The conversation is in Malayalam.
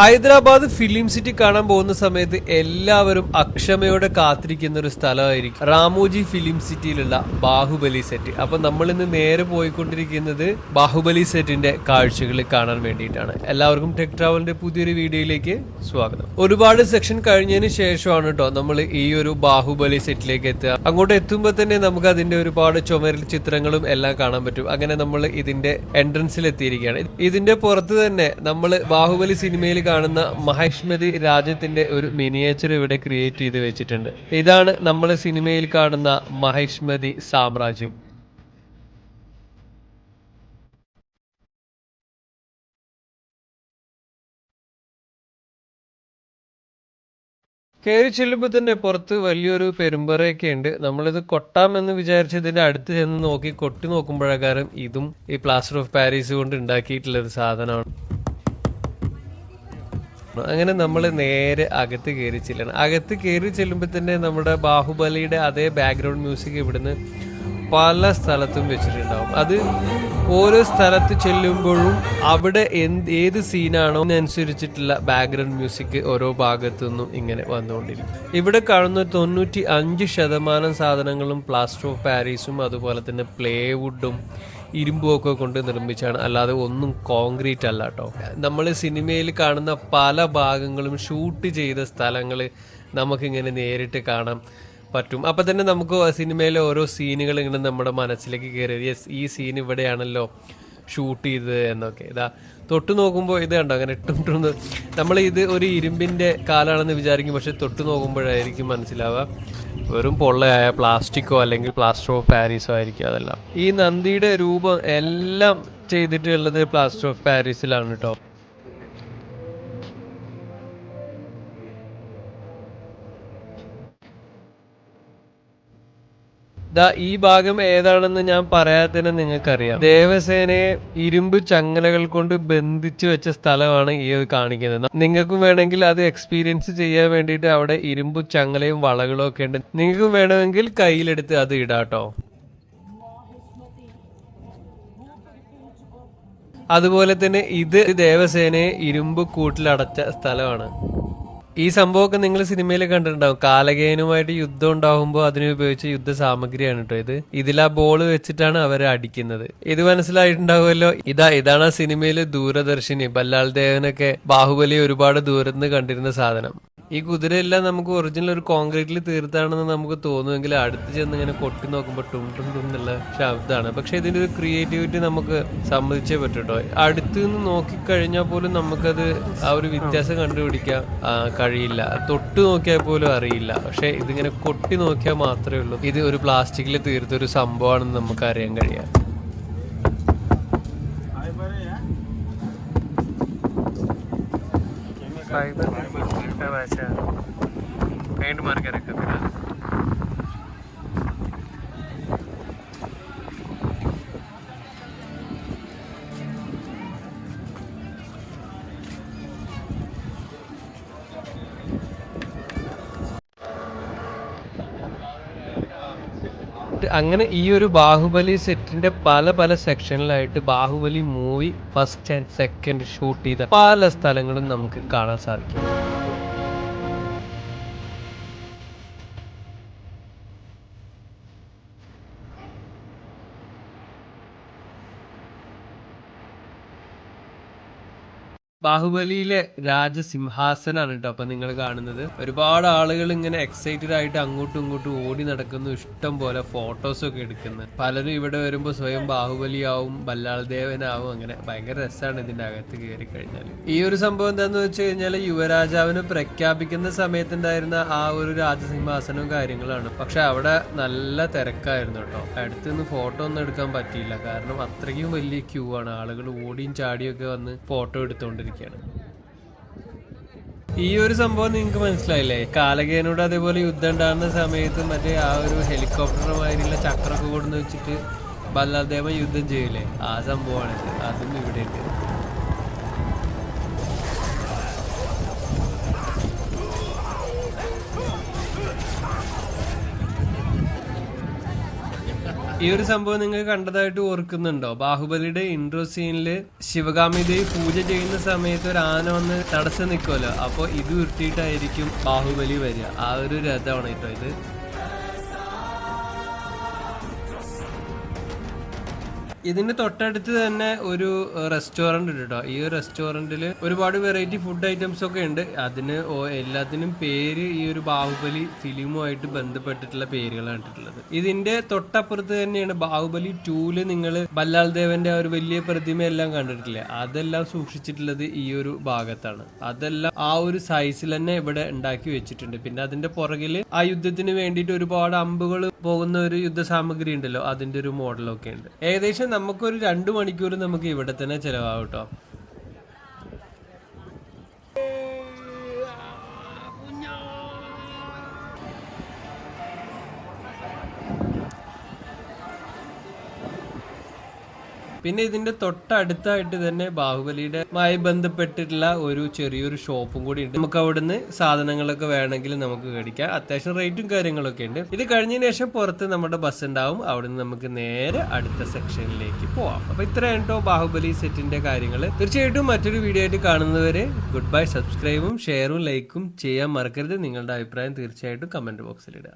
ഹൈദരാബാദ് ഫിലിം സിറ്റി കാണാൻ പോകുന്ന സമയത്ത് എല്ലാവരും അക്ഷമയോടെ കാത്തിരിക്കുന്ന ഒരു സ്ഥലമായിരിക്കും. റാമോജി ഫിലിം സിറ്റിയിലുള്ള ബാഹുബലി സെറ്റ്. അപ്പൊ നമ്മൾ ഇന്ന് നേരെ പോയിക്കൊണ്ടിരിക്കുന്നത് ബാഹുബലി സെറ്റിന്റെ കാഴ്ചകൾ കാണാൻ വേണ്ടിയിട്ടാണ്. എല്ലാവർക്കും ടെക് ട്രാവലിന്റെ പുതിയൊരു വീഡിയോയിലേക്ക് സ്വാഗതം. ഒരുപാട് സെക്ഷൻ കഴിഞ്ഞതിന് ശേഷമാണ് കേട്ടോ നമ്മൾ ഈ ഒരു ബാഹുബലി സെറ്റിലേക്ക് എത്തുക. അങ്ങോട്ട് എത്തുമ്പോൾ തന്നെ നമുക്ക് അതിന്റെ ഒരുപാട് ചുമരിൽ ചിത്രങ്ങളും എല്ലാം കാണാൻ പറ്റും. അങ്ങനെ നമ്മൾ ഇതിന്റെ എൻട്രൻസിൽ എത്തിയിരിക്കുകയാണ്. ഇതിന്റെ പുറത്ത് തന്നെ നമ്മൾ ബാഹുബലി സിനിമയിൽ കാണുന്ന മഹേഷ്മതി രാജ്യത്തിന്റെ ഒരു മിനിയേച്ചർ ഇവിടെ ക്രിയേറ്റ് ചെയ്ത് വെച്ചിട്ടുണ്ട്. ഇതാണ് നമ്മൾ സിനിമയിൽ കാണുന്ന മഹേഷ്മതി സാമ്രാജ്യം. കയറി ചെല്ലുമ്പോൾ തന്നെ പുറത്ത് വലിയൊരു പെരുമ്പറയൊക്കെ ഉണ്ട്. നമ്മളിത് കൊട്ടാമെന്ന് വിചാരിച്ചതിന്റെ അടുത്ത് ചെന്ന് നോക്കി കൊട്ടി നോക്കുമ്പോഴേക്കാരം ഇതും ഈ പ്ലാസ്റ്റർ ഓഫ് പാരീസ് കൊണ്ട് ഉണ്ടാക്കിയിട്ടുള്ള ഒരു സാധനമാണ് അങ്ങനെ നമ്മൾ നേരെ അകത്ത് കയറി ചെല്ലണം. അകത്ത് കയറി ചെല്ലുമ്പോൾ തന്നെ നമ്മുടെ ബാഹുബലിയുടെ അതേ ബാക്ക്ഗ്രൗണ്ട് മ്യൂസിക് ഇവിടുന്ന് പല സ്ഥലത്തും വെച്ചിട്ടുണ്ടാവും. അത് ഓരോ സ്ഥലത്ത് ചെല്ലുമ്പോഴും അവിടെ എന്ത് ഏത് സീനാണോ അതിനനുസരിച്ചിട്ടുള്ള ബാക്ക്ഗ്രൗണ്ട് മ്യൂസിക് ഓരോ ഭാഗത്തു നിന്നും ഇങ്ങനെ വന്നുകൊണ്ടിരിക്കും. ഇവിടെ കാണുന്ന തൊണ്ണൂറ്റി അഞ്ച് ശതമാനം സാധനങ്ങളും പ്ലാസ്റ്റർ ഓഫ് പാരീസും അതുപോലെ തന്നെ പ്ലേവുഡും ഇരുമ്പും ഒക്കെ കൊണ്ട് നിർമ്മിച്ചാണ്. അല്ലാതെ ഒന്നും കോൺക്രീറ്റ് അല്ല കേട്ടോ നമ്മൾ സിനിമയിൽ കാണുന്ന പല ഭാഗങ്ങളും ഷൂട്ട് ചെയ്ത സ്ഥലങ്ങൾ നമുക്കിങ്ങനെ നേരിട്ട് കാണാം. പറ്റും. അപ്പം തന്നെ നമുക്ക് സിനിമയിലെ ഓരോ സീനുകൾ ഇങ്ങനെ നമ്മുടെ മനസ്സിലേക്ക് കയറി യെസ് ഈ സീൻ ഇവിടെയാണല്ലോ ഷൂട്ട് ചെയ്തത് എന്നൊക്കെ. ഇതാ തൊട്ട് നോക്കുമ്പോൾ ഇത് കണ്ടോ? അങ്ങനെ ഇട്ടും നമ്മൾ ഇത് ഒരു ഇരുമ്പിന്റെ കാലാണെന്ന് വിചാരിക്കും പക്ഷെ തൊട്ട് നോക്കുമ്പോഴായിരിക്കും മനസ്സിലാവുക. വെറും പൊള്ളയായ പ്ലാസ്റ്റിക്കോ അല്ലെങ്കിൽ പ്ലാസ്റ്റർ ഓഫ് പാരീസോ ആയിരിക്കും അതെല്ലാം. ഈ നന്ദിയുടെ രൂപം എല്ലാം ചെയ്തിട്ടുള്ളത് പ്ലാസ്റ്റർ ഓഫ് പാരീസിലാണ് കേട്ടോ ദാ ഈ ഭാഗം ഏതാണെന്ന് ഞാൻ പറയാതെ തന്നെ നിങ്ങൾക്കറിയാം. ദേവസേനയെ ഇരുമ്പ് ചങ്ങലകൾ കൊണ്ട് ബന്ധിച്ചു വെച്ച സ്ഥലമാണ് ഈ കാണിക്കുന്നത്. നിങ്ങൾക്കും വേണമെങ്കിൽ അത് എക്സ്പീരിയൻസ് ചെയ്യാൻ വേണ്ടിയിട്ട് അവിടെ ഇരുമ്പ് ചങ്ങലയും വളകളും ഒക്കെ ഉണ്ട്. നിങ്ങൾക്കും വേണമെങ്കിൽ കയ്യിലെടുത്ത് അത് ഇടാട്ടോ അതുപോലെ തന്നെ ഇത് ദേവസേനയെ ഇരുമ്പ് കൂട്ടിലടച്ച സ്ഥലമാണ്. ഈ സംഭവമൊക്കെ നിങ്ങൾ സിനിമയിൽ കണ്ടിട്ടുണ്ടാവും. കാലകേനുമായിട്ട് യുദ്ധം ഉണ്ടാകുമ്പോൾ അതിന് ഉപയോഗിച്ച യുദ്ധ സാമഗ്രിയാണ് കേട്ടോ ഇത്. ഇതിൽ ആ ബോൾ വെച്ചിട്ടാണ് അവരെ അടിക്കുന്നത്. ഇത് മനസ്സിലായിട്ടുണ്ടാവുമല്ലോ? ഇതാ ഇതാണ് ആ സിനിമയിലെ ദൂരദർശിനി. ബല്ലാൽ ദേവനൊക്കെ ബാഹുബലി ഒരുപാട് ദൂരത്ത് കണ്ടിരുന്ന സാധനം. ഈ കുതിരയെല്ലാം നമുക്ക് ഒറിജിനൽ ഒരു കോൺക്രീറ്റിൽ തീർത്താണെന്ന് നമുക്ക് തോന്നുമെങ്കിൽ അടുത്ത് ചെന്ന് ഇങ്ങനെ കൊട്ടി നോക്കുമ്പോൾ ടും ടും ടും എന്നുള്ള ശബ്ദമാണ് പക്ഷെ ഇതിന്റെ ഒരു ക്രിയേറ്റിവിറ്റി നമുക്ക് സമ്മതിച്ചേ പറ്റൂട്ടോ. അടുത്ത് നിന്ന് നോക്കിക്കഴിഞ്ഞാൽ പോലും നമുക്കത് ആ ഒരു വ്യത്യാസം കണ്ടുപിടിക്കാൻ കഴിയില്ല. തൊട്ട് നോക്കിയാൽ പോലും അറിയില്ല. പക്ഷെ ഇതിങ്ങനെ കൊട്ടി നോക്കിയാൽ മാത്രമേ ഉള്ളൂ. ഇത് ഒരു പ്ലാസ്റ്റിക്കിൽ തീർത്ത ഒരു സംഭവമാണെന്ന് നമുക്ക് അറിയാൻ കഴിയാം फाइबर पेंट मार के रखा फिलहाल അങ്ങനെ ഈ ഒരു ബാഹുബലി സെറ്റിന്റെ പല പല സെക്ഷനിലായിട്ട് Baahubali movie first and second shoot ചെയ്ത പല സ്ഥലങ്ങളും നമുക്ക് കാണാൻ സാധിക്കും. ബാഹുബലിയിലെ രാജസിംഹാസനാണ് കേട്ടോ അപ്പൊ നിങ്ങൾ കാണുന്നത്. ഒരുപാട് ആളുകൾ ഇങ്ങനെ എക്സൈറ്റഡ് ആയിട്ട് അങ്ങോട്ടും ഇങ്ങോട്ടും ഓടി നടക്കുന്നു. ഇഷ്ടം പോലെ ഫോട്ടോസ് ഒക്കെ എടുക്കുന്നു. പലരും ഇവിടെ വരുമ്പോൾ സ്വയം ബാഹുബലിയാവും ബല്ലാൾദേവനാവും അങ്ങനെ ഭയങ്കര രസമാണ് ഇതിന്റെ അകത്ത് കയറി കഴിഞ്ഞാൽ ഈ ഒരു സംഭവം എന്താന്ന് വെച്ച് കഴിഞ്ഞാൽ യുവരാജാവിനെ പ്രഖ്യാപിക്കുന്ന സമയത്തുണ്ടായിരുന്ന ആ ഒരു രാജസിംഹാസനവും കാര്യങ്ങളാണ്. പക്ഷെ അവിടെ നല്ല തിരക്കായിരുന്നു കേട്ടോ അടുത്തുനിന്ന് ഫോട്ടോ ഒന്നും എടുക്കാൻ പറ്റിയില്ല. കാരണം അത്രയ്ക്കും വലിയ ക്യൂ ആണ്. ആളുകൾ ഓടിയും ചാടിയും ഒക്കെ വന്ന് ഫോട്ടോ എടുത്തുകൊണ്ടിരിക്കുകയാണ് ഈ ഒരു സംഭവം നിങ്ങൾക്ക് മനസ്സിലായില്ലേ? കാലകേനോട് അതേപോലെ യുദ്ധം ഉണ്ടാകുന്ന സമയത്ത് മറ്റേ ആ ഒരു ഹെലികോപ്റ്ററുമായിട്ടുള്ള ചക്രമൊക്കെ കൊണ്ടുവന്ന് വെച്ചിട്ട് ബല്ലാദേവ യുദ്ധം ചെയ്യില്ലേ? ആ സംഭവമാണിത്. അതും ഇവിടെ ഉണ്ട് ഈ ഒരു സംഭവം നിങ്ങൾ കണ്ടതായിട്ട് ഓർക്കുന്നുണ്ടോ? ബാഹുബലിയുടെ ഇൻട്രോ സീനിൽ ശിവകാമി ദേവി പൂജ ചെയ്യുന്ന സമയത്ത് ഒരു ആന വന്ന് തടസ്സം നിൽക്കുമല്ലോ അപ്പോൾ ഇത് ഉരുട്ടിയിട്ടായിരിക്കും ബാഹുബലി വരിക. ആ ഒരു രഥമാണ് കേട്ടോ ഇത്. ഇതിന്റെ തൊട്ടടുത്ത് തന്നെ ഒരു റെസ്റ്റോറന്റ് ഉണ്ട് കേട്ടോ ഈ റെസ്റ്റോറന്റിൽ ഒരുപാട് വെറൈറ്റി ഫുഡ് ഐറ്റംസ് ഒക്കെ ഉണ്ട്. അതിന് എല്ലാത്തിനും പേര് ഈ ഒരു ബാഹുബലി ഫിലിമുമായിട്ട് ബന്ധപ്പെട്ടിട്ടുള്ള പേരുകളാണ് ഇട്ടിട്ടുള്ളത്. ഇതിന്റെ തൊട്ടപ്പുറത്ത് തന്നെയാണ് ബാഹുബലി ടൂൽ നിങ്ങൾ ബല്ലാൽ ദേവന്റെ ആ ഒരു വലിയ പ്രതിമ എല്ലാം കണ്ടിട്ടില്ലേ? അതെല്ലാം സൂക്ഷിച്ചിട്ടുള്ളത് ഈ ഒരു ഭാഗത്താണ്. അതെല്ലാം ആ ഒരു സൈസിൽ തന്നെ ഇവിടെ ഉണ്ടാക്കി വെച്ചിട്ടുണ്ട്. പിന്നെ അതിന്റെ പുറകിൽ ആ യുദ്ധത്തിന് വേണ്ടിയിട്ട് ഒരുപാട് അമ്പുകൾ പോകുന്ന ഒരു യുദ്ധ സാമഗ്രി ഉണ്ടല്ലോ അതിന്റെ ഒരു മോഡലൊക്കെ ഉണ്ട്. ഏകദേശം നമുക്കൊരു രണ്ടു മണിക്കൂർ നമുക്ക് ഇവിടെ തന്നെ ചിലവാകും കേട്ടോ പിന്നെ ഇതിന്റെ തൊട്ടടുത്തായിട്ട് തന്നെ ബാഹുബലിയുടെ മായി ബന്ധപ്പെട്ടിട്ടുള്ള ഒരു ചെറിയൊരു ഷോപ്പും കൂടി ഉണ്ട്. നമുക്ക് അവിടുന്ന് സാധനങ്ങളൊക്കെ വേണമെങ്കിൽ നമുക്ക് മേടിക്കാം. അത്യാവശ്യം റേറ്റും കാര്യങ്ങളൊക്കെ ഉണ്ട്. ഇത് കഴിഞ്ഞതിന് ശേഷം പുറത്ത് നമ്മുടെ ബസ് ഉണ്ടാവും. അവിടുന്ന് നമുക്ക് നേരെ അടുത്ത സെക്ഷനിലേക്ക് പോവാം. അപ്പൊ ഇത്രയാണ് കേട്ടോ ബാഹുബലി സെറ്റിന്റെ കാര്യങ്ങൾ തീർച്ചയായിട്ടും മറ്റൊരു വീഡിയോ ആയിട്ട് കാണുന്നവരെ ഗുഡ് ബൈ സബ്സ്ക്രൈബും ഷെയറും ലൈക്കും ചെയ്യാൻ മറക്കരുത്. നിങ്ങളുടെ അഭിപ്രായം തീർച്ചയായിട്ടും കമന്റ് ബോക്സിൽ ഇടുക.